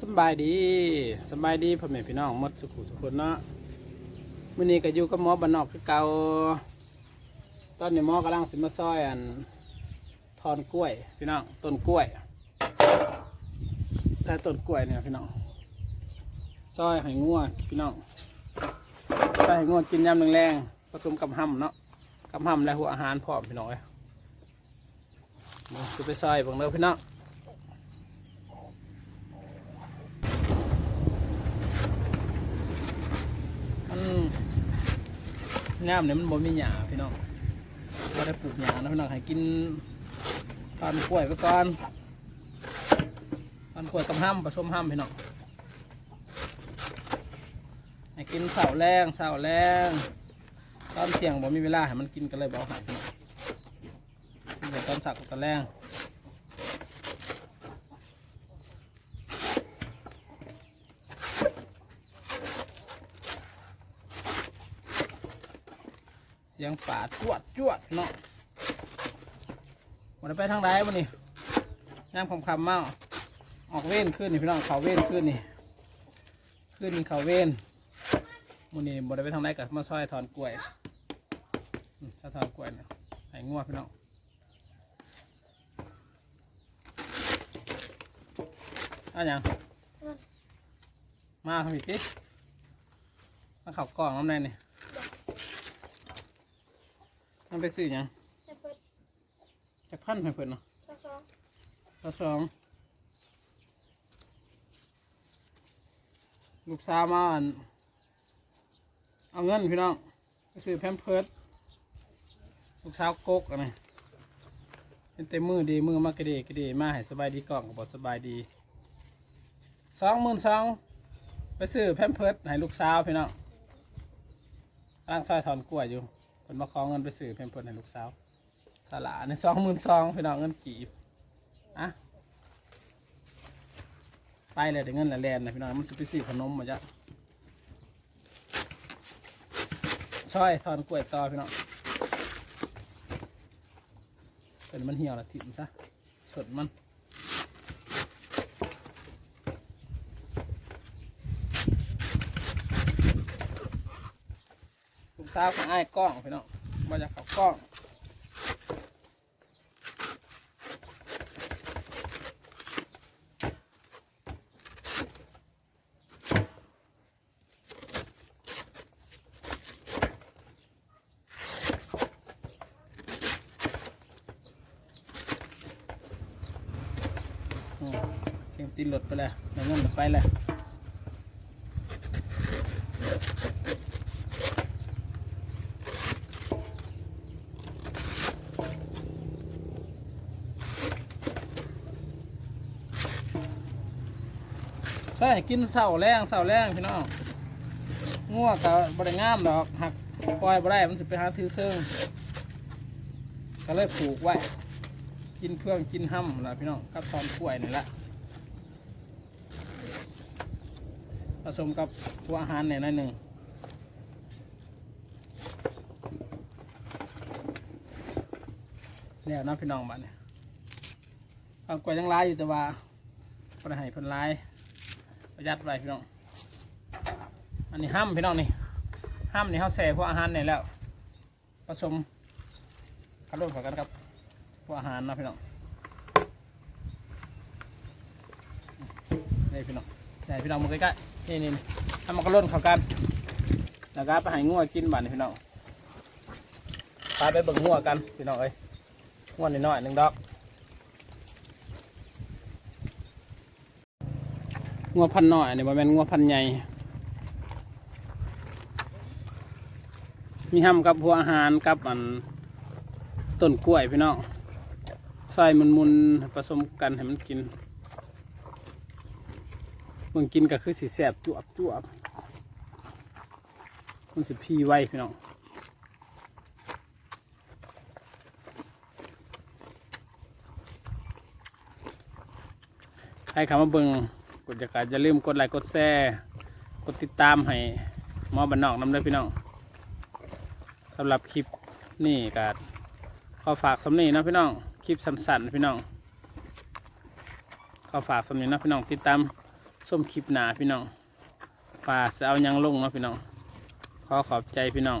สบายดีสบายดีพ่อแม่พี่น้องหมดสุขุสุขคนเนาะมื้อนี้ก็อยู่กับหมอบ้านนอกคือเก่าตอนนี้หมอกำลังสิมาซอยอันทอนกล้วย พี่น้องต้นกล้วยแต่ต้นกล้วยเนี่ยพี่น้องซอยให้งัวพี่น้องซอยให้งัวกินยามแรงๆผสมกับห้ำเนาะกับห้ำและหัวอาหารพร้อมพี่น้องเอ้ยจะไปซอยบังเด้อพี่น้อง มัน งามเนี่ยมันบ่มีหญ้าพี่น้องก็ได้ปลูกหญ้านะพี่น้องให้กินตอนกล้วยไปก่อนตอนกล้วยกับห้ำผสมห้ำพี่น้องให้กินเสาแรงเสาแรงตอนเที่ยงบ่มีเวลาให้มันกินก็เลยบอกให้พี่น้องเดี๋ยวตอนสักกับตอนแรง สียงป่าจวดจวดเนาะวันนี้ไปทางไหนวันนี้ย่ามคำคำๆเมาออกเว้นขึ้นนี่พี่น้องเขาเว้นขึ้นนี่ขึ้นนี่เขาเว้นวันนี้บ่ได้ไปทางไหนกับมาซอยถอนกล้วยอืมซอยถอนกล้วยเนี่ยให้งัวพี่น้องเอันยังมาทำอีกทีมาเข่ากล่องน้ำในนี่ มันไปซื้อหยังจะเปิดจะพันให้เพิ่นเนาะช่อช่องละสองลูกสาวมาอั่นเอาเงินพี่น้องไปซื้อแพมเพิร์ดลูกสาวกกอะไรเป็นเต็มมือดีมือมากกระดีกระดีมาให้สบายดีกล่องก็บอกสบายดีสองหมื่นสองไปซื้อแพมเพิร์ดให้ลูกสาวพี่น้องร่างซอยถอนกล้วยอยู่ พิ่นมาขอเงินไปซื้อแพมเพิร์ดให้ลูกสาวสลาในสองหมื่นสองพี่น้องเงินกีบอะไปเลยเดี๋ยวเงินละแลนนะพี่น้องมันจะไปซื้อขนมมาจ้ะช่อยทอนกล้วยต่อพี่น้องเป็นมันเหี่ยวละถิ่มซะสดมัน สาวของไอ้ายกล้องพี่น้องมาจากเขากล้องอืมเสียงตีนหลดไปเลยเดี๋ยวเงินหลดไปเลย ใช่กินเสาแรงเสาแรงพี่น้องง่วกับบริงามดอกหักปล่อยบ่ได้มันจะไปหาถือซึ่งก็เลยผูกไว้ กินเพื่องกินห้ำละพี่น้องกับตอนกล้วยนี่แหละผสมกับหัวอาหารนี่ยหน่อยหนึ่งแล้วนะพี่น้องบ้านเนี่ยตอนกล้วยยังร้ายอยู่แต่ว่าปรให้เพิ่นร้าย ประหยัดไว้พี่น้อง อันนี้ห้ำพี่น้องนี่ห้ำนี่เขาแส่พวกอาหารเนี่ยแล้วผสมขัดร่วกันครับพวกอาหารนะพี่น้องนี่พี่น้องใส่พี่น้องมาใกล้ๆนี่นี่ทำมันก็ล่นเข้ากันแล้วก็ไปห้งัวกินบ้านพี่น้องพาไปเบิ่งงัวกันพี่น้องเอ้ยงัวนิดหน่อยหนึ่งดอก งัวพันหน่อยนี่บ่แม่นงัวพันใหญ่ มีห้ำกับหัวอาหารกับอันต้นกล้วยพี่น้องใส่มุนมุนผสมกันให้มันกินมันกินก็คือสีแสบจวบจวบมันสิพีไว้พี่น้องใครเข้ามาเบิ่ง ดจะกาอย่าลืมกดไลค์กดแชร์กดติดตามให้หมอบันนอกน้ำเลยพี่น้องสำหรับคลิปนี่ก็ขอฝากสำนีนะพี่น้องคลิปสั้นๆพี่น้องขอฝากสำนีนะพี่น้องติดตามส้มคลิปหนาพี่น้องป่าจะเอายังลงนะพี่น้องขอขอบใจพี่น้อง